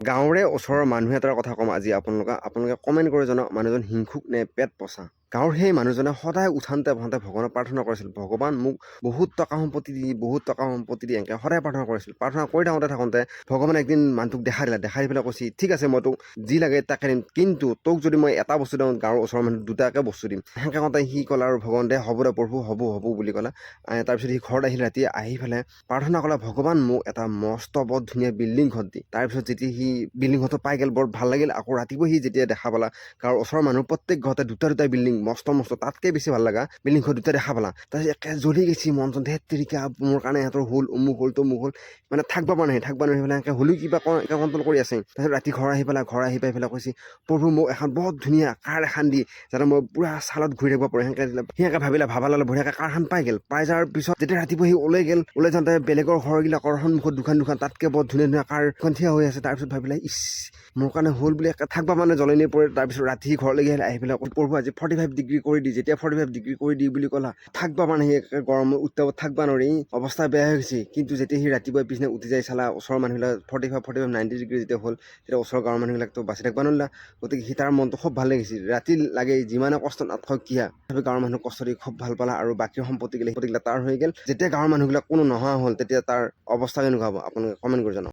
গাঁৱৰে ওচৰৰ মানুহ এটাৰ কথা ক'ম আজি আপোনালোকে আপোনালোকে কমেণ্ট কৰি জনাওক মানুহজন হিংসুক নে পেট পচা। গাঁৱৰ সেই মানুহজনে সদায় উঠানতে বহাওঁতে ভগৱানক প্ৰাৰ্থনা কৰিছিল। ভগৱান মোক বহুত টকা সম্পত্তি দি, বহুত টকা সম্পত্তি দি এনেকৈ সদায় প্ৰাৰ্থনা কৰিছিল। প্ৰাৰ্থনা কৰি থাকোঁতে থাকোঁতে ভগৱানে একদিন মানুহটোক দেখাই দিলে। দেখাই দি পেলাই কৈছে, ঠিক আছে, মই তোক যি লাগে তাকে দিম। কিন্তু তোক যদি মই এটা বস্তু দিওঁ, গাঁৱৰ ওচৰৰ মানুহ দুটাকে বস্তু দিম। সেনেকৈ কওঁতে সি ক'লে আৰু ভগৱান দে, হ'ব দে প্ৰভু, হ'ব হ'ব বুলি ক'লে। তাৰপিছত সি ঘৰত আহিল। ৰাতি আহি পেলাই প্ৰাৰ্থনা ক'লে, ভগৱান, মোক এটা মস্ত, বৰ ধুনীয়া বিল্ডিং ঘৰ দি। তাৰপিছত যেতিয়া সি বিল্ডিং ঘৰটো পাই গ'ল, বৰ ভালো লাগিল। আকৌ ৰাতিপুৱা সি যেতিয়া দেখা পালা, গাঁৱৰ ওচৰৰ মানুহ প্ৰত্যেক ঘৰতে দুটা দুটা বিল্ডিং মস্ত মস্ত তাতকৈ বেছি ভাল লগা বিল্ডিং ঘৰ দুটা দেখা পালা। তাৰপিছত একে জ্বলি গৈছে মন চন ধেত তেৰিকা মোৰ কাৰণে সিহঁতৰ হ'ল অমুক হ'ল তমুক হ'ল মানে থাকিব পৰা নাই থাকিব নোৱাৰি পেলাই এনেকৈ হ'লেও কিবা ক- এনেকৈ কণ্ট্ৰল কৰি আছে। তাৰপিছত ৰাতি ঘৰ আহি পেলাই ঘৰ আহি পাই পেলাই কৈছে প্ৰভু মোক এখন বহুত ধুনীয়া কাৰ এখন দি যাতে মই পূৰা চালত ঘূৰি থাকিব পাৰোঁ সেনেকৈ দিলে। সেনেকৈ ভাবিলে ভাবা ল'লে বঢ়িয়াকৈ কাৰখন পাই গ'ল। পাই যোৱাৰ পিছত যেতিয়া ৰাতিপুৱা সি ওলাই গ'ল ওলাই যাওঁতে বেলেগৰ ঘৰবিলাকৰ সন্মুখত দুখন দুখন তাতকৈ বৰ ধুনীয়া ধুনীয়া কাৰখন থিয়া হৈ আছে তাৰপিছত ভাবিলে ইছ মোৰ কাৰণে হ'ল বুলি একে থাকিব মানে জ্বলনি পৰে। তাৰপিছত ৰাতি ঘৰলৈকে আহি পেলাই প্ৰভু আজি ফৰ্টি ফাইভ ডিগ্ৰী কৰি দি, যেতিয়া ফৰ্টি ফাইভ ডিগ্ৰী কৰি দি বুলি ক'লা, থাকিব মানে সি একে গৰমত উত্তাপত থাকিব নোৱাৰি অৱস্থা বেয়া হৈ গৈছে। কিন্তু যেতিয়া সি ৰাতিপুৱা পিছদিনা উঠি যাই চালা, ওচৰৰ মানুহবিলাক forty five forty five ninety degree যেতিয়া হ'ল, তেতিয়া ওচৰৰ গাঁৱৰ মানুহবিলাকতো বাচি থাকিব নোৱাৰিলা। গতিকে সি তাৰ মনটো খুব ভালো লাগিছিল ৰাতি লাগে, যিমানে কষ্ট নাথাকক কিয়া, তথাপি গাঁৱৰ মানুহ কষ্ট দি খুব ভালো পালা আৰু বাকী সম্পত্তিগিলা সম্পত্তিগিলা তাৰ হৈ গ'ল। যেতিয়া গাঁৱৰ মানুহবিলাক কোনো নোহোৱা হ'ল, তেতিয়া তাৰ অৱস্থা কেনেকুৱা হ'ব? আপোনালোকে কমেণ্ট কৰি জনাওক।